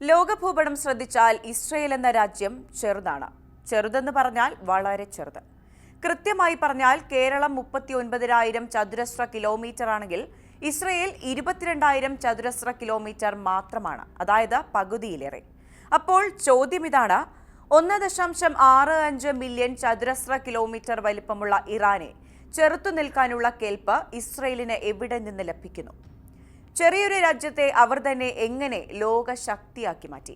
ലോകഭൂപടം ശ്രദ്ധിച്ചാൽ ഇസ്രയേൽ എന്ന രാജ്യം ചെറുതാണ്. ചെറുതെന്ന് പറഞ്ഞാൽ വളരെ ചെറുത്. കൃത്യമായി പറഞ്ഞാൽ കേരളം മുപ്പത്തി ഒൻപതിനായിരം ചതുരശ്ര കിലോമീറ്റർ ആണെങ്കിൽ ഇസ്രയേൽ ഇരുപത്തിരണ്ടായിരം ചതുരശ്ര കിലോമീറ്റർ മാത്രമാണ് അതായത് പകുതിയിലേറെ. അപ്പോൾ ചോദ്യം ഇതാണ് ഒന്ന് ദശാംശം ആറ് അഞ്ച് മില്യൺ ചതുരശ്ര കിലോമീറ്റർ വലിപ്പമുള്ള ഇറാനെ ചെറുത്തു നിൽക്കാനുള്ള കേൾപ്പ് ഇസ്രയേലിന് എവിടെ നിന്ന് ലഭിക്കുന്നു? ചെറിയൊരു രാജ്യത്തെ അവർ തന്നെ എങ്ങനെ ലോക ശക്തിയാക്കി മാറ്റി?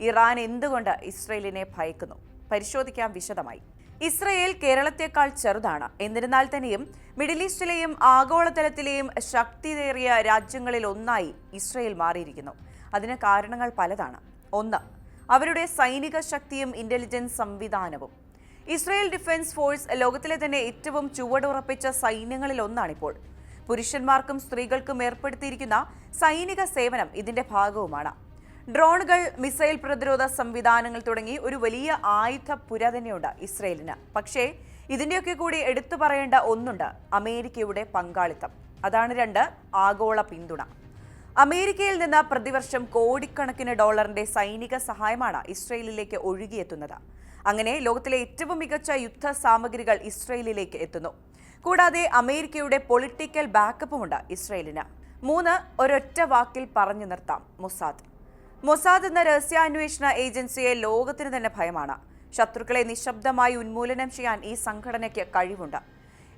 ഇറാൻ എന്തുകൊണ്ട് ഇസ്രയേലിനെ ഭയക്കുന്നു? പരിശോധിക്കാം വിശദമായി. ഇസ്രയേൽ കേരളത്തെക്കാൾ ചെറുതാണ്. എന്നിരുന്നാൽ തന്നെയും മിഡിൽ ഈസ്റ്റിലെയും ആഗോളതലത്തിലെയും ശക്തിയേറിയ രാജ്യങ്ങളിൽ ഒന്നായി ഇസ്രയേൽ മാറിയിരിക്കുന്നു. അതിന് കാരണങ്ങൾ പലതാണ്. ഒന്ന് അവരുടെ സൈനിക ശക്തിയും ഇന്റലിജൻസ് സംവിധാനവും. ഇസ്രയേൽ ഡിഫൻസ് ഫോഴ്സ് ലോകത്തിലെ തന്നെ ഏറ്റവും ചുവടുറപ്പിച്ച സൈന്യങ്ങളിൽ ഒന്നാണിപ്പോൾ പുരുഷന്മാർക്കും സ്ത്രീകൾക്കും ഏർപ്പെടുത്തിയിരിക്കുന്ന സൈനിക സേവനം ഇതിന്റെ ഭാഗവുമാണ്. ഡ്രോണുകൾ മിസൈൽ പ്രതിരോധ സംവിധാനങ്ങൾ തുടങ്ങി ഒരു വലിയ ആയുധ പുര തന്നെയുണ്ട് ഇസ്രയേലിന്. പക്ഷേ ഇതിന്റെയൊക്കെ കൂടി എടുത്തു പറയേണ്ട ഒന്നുണ്ട് അമേരിക്കയുടെ പങ്കാളിത്തം. അതാണ് രണ്ട് ആഗോള പിന്തുണ. അമേരിക്കയിൽ നിന്ന് പ്രതിവർഷം കോടിക്കണക്കിന് ഡോളറിന്റെ സൈനിക സഹായമാണ് ഇസ്രയേലിലേക്ക് ഒഴുകിയെത്തുന്നത്. അങ്ങനെ ലോകത്തിലെ ഏറ്റവും മികച്ച യുദ്ധ സാമഗ്രികൾ ഇസ്രയേലിലേക്ക് എത്തുന്നു. കൂടാതെ അമേരിക്കയുടെ പൊളിറ്റിക്കൽ ബാക്കപ്പുമുണ്ട് ഇസ്രയേലിന്. മൂന്ന് ഒരൊറ്റ വാക്കിൽ പറഞ്ഞു നിർത്താം മൊസാദ്. മൊസാദ് എന്ന രഹസ്യാന്വേഷണ ഏജൻസിയെ ലോകത്തിന് തന്നെ ഭയമാണ്. ശത്രുക്കളെ നിശബ്ദമായി ഉന്മൂലനം ചെയ്യാൻ ഈ സംഘടനയ്ക്ക് കഴിവുണ്ട്.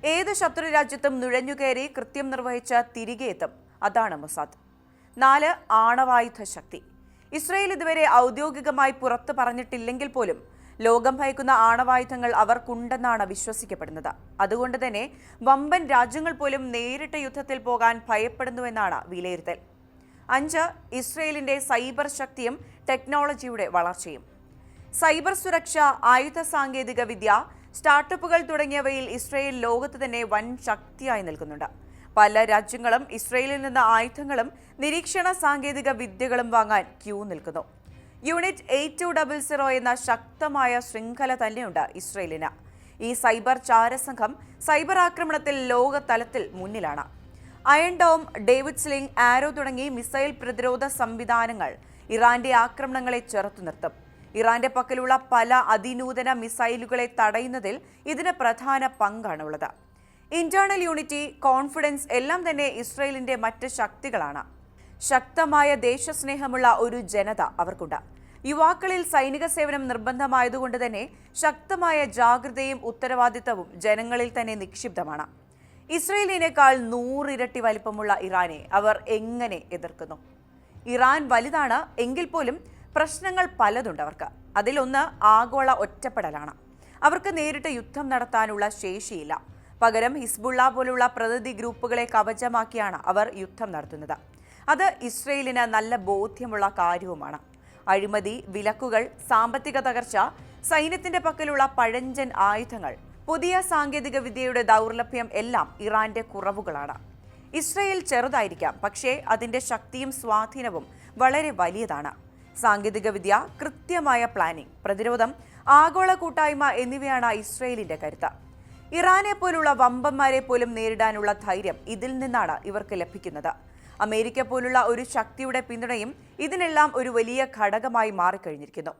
ഏത് ശത്രു രാജ്യത്തും നുഴഞ്ഞുകയറി കൃത്യം നിർവഹിച്ച് തിരികെ എത്തും. അതാണ് മൊസാദ്. നാല് ആണവായുധ ശക്തി. ഇസ്രയേൽ ഇതുവരെ ഔദ്യോഗികമായി പുറത്തു പറഞ്ഞിട്ടില്ലെങ്കിൽ പോലും ലോകം ഭയക്കുന്ന ആണവായുധങ്ങൾ അവർക്കുണ്ടെന്നാണ് വിശ്വസിക്കപ്പെടുന്നത്. അതുകൊണ്ട് തന്നെ വമ്പൻ രാജ്യങ്ങൾ പോലും നേരിട്ട് യുദ്ധത്തിൽ പോകാൻ ഭയപ്പെടുന്നുവെന്നാണ് വിലയിരുത്തൽ. അഞ്ച് ഇസ്രയേലിന്റെ സൈബർ ശക്തിയും ടെക്നോളജിയുടെ വളർച്ചയും. സൈബർ സുരക്ഷ ആയുധ സാങ്കേതിക വിദ്യ സ്റ്റാർട്ടപ്പുകൾ തുടങ്ങിയവയിൽ ഇസ്രയേൽ ലോകത്ത് തന്നെ വൻ ശക്തിയായി നിൽക്കുന്നുണ്ട്. പല രാജ്യങ്ങളും ഇസ്രയേലിൽ നിന്ന് ആയുധങ്ങളും നിരീക്ഷണ സാങ്കേതിക വിദ്യകളും വാങ്ങാൻ ക്യൂ നിൽക്കുന്നു. Unit eight two double zero എന്ന ശക്തമായ ശൃംഖല തന്നെയുണ്ട് ഇസ്രയേലിന്. ഈ സൈബർ ചാരസംഘം സൈബർ ആക്രമണത്തിൽ ലോകതലത്തിൽ മുന്നിലാണ്. Iron Dome David Sling Arrow തുടങ്ങി മിസൈൽ പ്രതിരോധ സംവിധാനങ്ങൾ ഇറാന്റെ ആക്രമണങ്ങളെ ചെറുത്തു നിർത്തും. ഇറാന്റെ പക്കലുള്ള പല അതിനൂതന മിസൈലുകളെ തടയുന്നതിൽ ഇതിന് പ്രധാന പങ്കാണുള്ളത് ഇന്റേണൽ യൂണിറ്റി കോൺഫിഡൻസ് എല്ലാം തന്നെ ഇസ്രയേലിന്റെ മറ്റ് ശക്തികളാണ്. ശക്തമായ ദേശസ്നേഹമുള്ള ഒരു ജനത അവർക്കുണ്ട്. യുവാക്കളിൽ സൈനിക സേവനം നിർബന്ധമായതുകൊണ്ട് തന്നെ ശക്തമായ ജാഗ്രതയും ഉത്തരവാദിത്തവും ജനങ്ങളിൽ തന്നെ നിക്ഷിപ്തമാണ്. ഇസ്രയേലിനേക്കാൾ നൂറിരട്ടി വലിപ്പമുള്ള ഇറാനെ അവർ എങ്ങനെ എതിർക്കുന്നു? ഇറാൻ വലുതാണ് എങ്കിൽ പോലും പ്രശ്നങ്ങൾ പലതുണ്ട് അവർക്ക്. അതിലൊന്ന് ആഗോള ഒറ്റപ്പെടലാണ്. അവർക്ക് നേരിട്ട് യുദ്ധം നടത്താനുള്ള ശേഷിയില്ല. പകരം ഹിസ്ബുള്ള പോലുള്ള പ്രതിനിധി ഗ്രൂപ്പുകളെ കവചമാക്കിയാണ് അവർ യുദ്ധം നടത്തുന്നത്. അത് ഇസ്രയേലിന് നല്ല ബോധ്യമുള്ള കാര്യവുമാണ്. അഴിമതി വിലക്കുകൾ സാമ്പത്തിക തകർച്ച സൈന്യത്തിന്റെ പക്കലുള്ള പഴഞ്ചൻ ആയുധങ്ങൾ പുതിയ സാങ്കേതിക വിദ്യയുടെ ദൗർലഭ്യം എല്ലാം ഇറാന്റെ കുറവുകളാണ്. ഇസ്രയേൽ ചെറുതായിരിക്കാം പക്ഷേ അതിന്റെ ശക്തിയും സ്വാധീനവും വളരെ വലിയതാണ്. സാങ്കേതികവിദ്യ കൃത്യമായ പ്ലാനിംഗ് പ്രതിരോധം ആഗോള കൂട്ടായ്മ എന്നിവയാണ് ഇസ്രയേലിന്റെ കരുത്ത്. ഇറാനെ പോലുള്ള വമ്പന്മാരെ പോലും നേരിടാനുള്ള ധൈര്യം ഇതിൽ നിന്നാണ് ഇവർക്ക് ലഭിക്കുന്നത്. അമേരിക്ക പോലുള്ള ഒരു ശക്തിയുടെ പിന്തുണയും ഇതിനെല്ലാം ഒരു വലിയ ഘടകമായി മാറിക്കഴിഞ്ഞിരിക്കുന്നു.